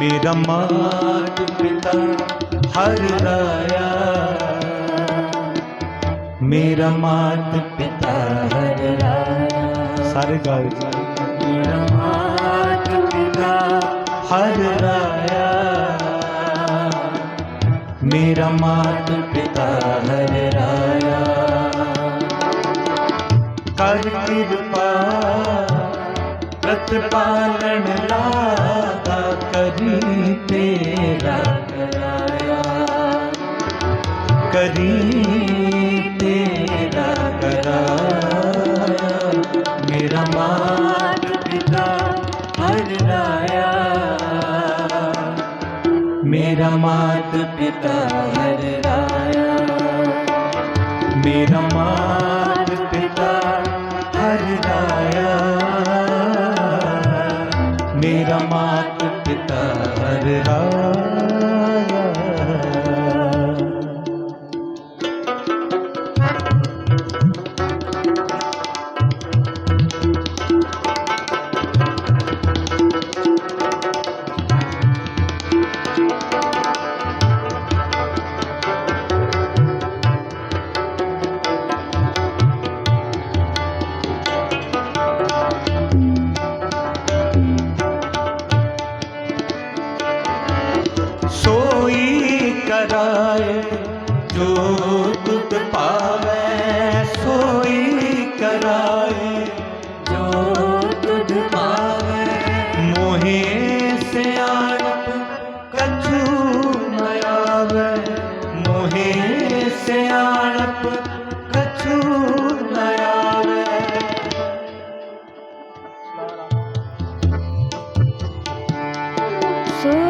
ਮੇਰਾ ਮਾਤ ਪਿਤਾ ਹਰ ਰਾਇਆ ਮੇਰਾ ਮਾਤ ਪਿਤਾ ਹਰ ਰਾਇਆ ਸਾਰੇ ਜੀ ਮੇਰਾ ਮਾਤ ਪਿਤਾ ਹਰ ਰਾਇਆ ਮੇਰਾ ਮਾਤ ਪਿਤਾ ਹਰ ਰਾਇਆ ਕਰ ਕਿਰਪਾ ਪ੍ਰਤਪਾਲਨ ਲਾਗਾ ਕਰੀ ਤੇਰਾ ਕਰਾਇਆ ਕਰੀ ਤੇਰਾ ਕਰਾਇਆ ਮੇਰਾ ਮਾਤ ਪਿਤਾ ਹਰ ਰਾਇਆ ਮੇਰਾ ਮਾਤ ਪਿਤਾ ਹਰ ਰਾਇਆ ਮੇਰਾ ਮਾਤ ਪਿਤਾ ਹਰ ਰਾਇਆ ਮੇਰਾ ਮਾਤ ਪਿਤਾ ਹਰ ਰਾਇਆ ਸੋਈ ਸਿਆਣਪ ਕਛੂ ਨ ਆਵੇ ਮੋਹੇ ਸਿਆਣਪ ਕਛੂ ਨ ਆਵੇ। ਸੋਈ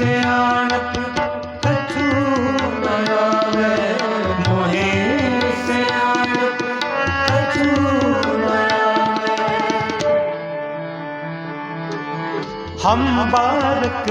ਸਿਆਣਪ ਕਛੂ ਨ ਆਵੇ ਮੋਹੇ ਹਮ ਬਾਰਕ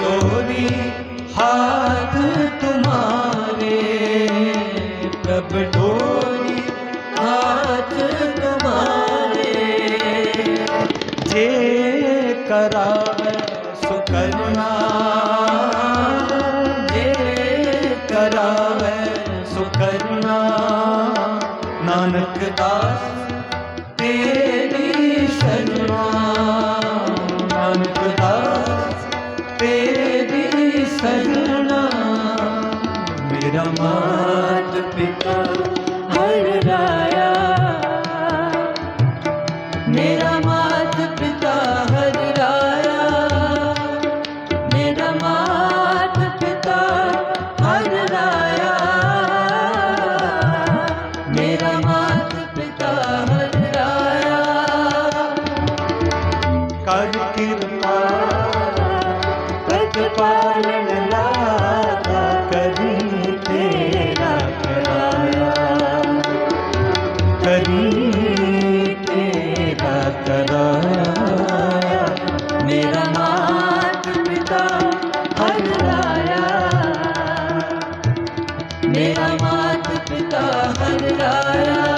डोरी हाथ तुम्हारे प्रभ डोरी हाथ तुम्हारे जे करा सुकरुणा ਨਾਨਕ ਦਾਸ ਤੇਰੇ ਦੀ ਸਜਣਾ। ਤੇਰੇ ਦੀ ਸਜਣਾ। ਮੇਰਾ ਮਾਨ मेरा मात पिता हर राया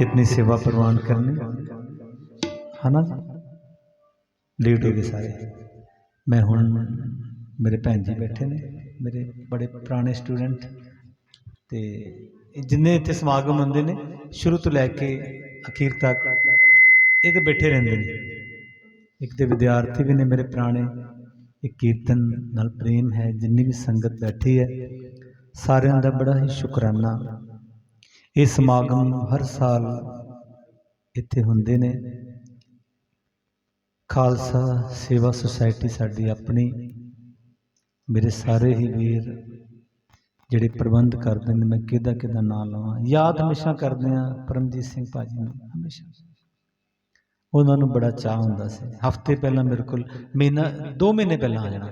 इतनी सेवा प्रवान करनी है ना ਲੇਟ ਹੋ ਗਏ ਸਾਰੇ ਮੈਂ ਹੁਣ ਮੇਰੇ ਭੈਣ ਜੀ ਬੈਠੇ ਨੇ ਮੇਰੇ ਬੜੇ ਪੁਰਾਣੇ ਸਟੂਡੈਂਟ ਤੇ ਇਹ ਜਿੰਨੇ ਇੱਥੇ ਸਮਾਗਮ ਹੁੰਦੇ ਨੇ ਸ਼ੁਰੂ ਤੋਂ ਲੈ ਕੇ ਅਖੀਰ ਤੱਕ ਇਹ ਤੇ ਬੈਠੇ ਰਹਿੰਦੇ ਨੇ ਇੱਕ ਤੇ ਵਿਦਿਆਰਥੀ ਵੀ ਨੇ ਮੇਰੇ ਪੁਰਾਣੇ ਇੱਕ ਕੀਰਤਨ ਨਾਲ ਪ੍ਰੇਮ ਹੈ, ਜਿੰਨੀ ਵੀ ਸੰਗਤ ਬੈਠੀ ਹੈ, ਸਾਰਿਆਂ ਦਾ ਬੜਾ ਹੀ ਸ਼ੁਕਰਾਨਾ। ਇਹ ਸਮਾਗਮ ਹਰ ਸਾਲ ਇੱਥੇ ਹੁੰਦੇ ਨੇ। ਖਾਲਸਾ ਸੇਵਾ ਸੁਸਾਇਟੀ ਸਾਡੀ ਆਪਣੀ, ਮੇਰੇ ਸਾਰੇ ਹੀ ਵੀਰ ਜਿਹੜੇ ਪ੍ਰਬੰਧ ਕਰਦੇ ਨੇ, ਮੈਂ ਕਿਹਦਾ ਕਿਹਦਾ ਨਾਮ ਲਵਾਂ। ਯਾਦ ਹਮੇਸ਼ਾ ਕਰਦੇ ਆ ਪਰਮਜੀਤ ਸਿੰਘ ਭਾਜੀ ਨੂੰ। ਹਮੇਸ਼ਾ। ਉਹਨਾਂ ਨੂੰ ਬੜਾ ਚਾਹ ਹੁੰਦਾ ਸੀ। ਹਫ਼ਤੇ ਪਹਿਲਾਂ ਮੇਰੇ ਕੋਲ ਮਹੀਨਾ 2 ਮਹੀਨੇ ਪਹਿਲਾਂ ਆ ਜਾਣਾ।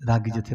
ਰਾਗੀ ਜਿੱਥੇ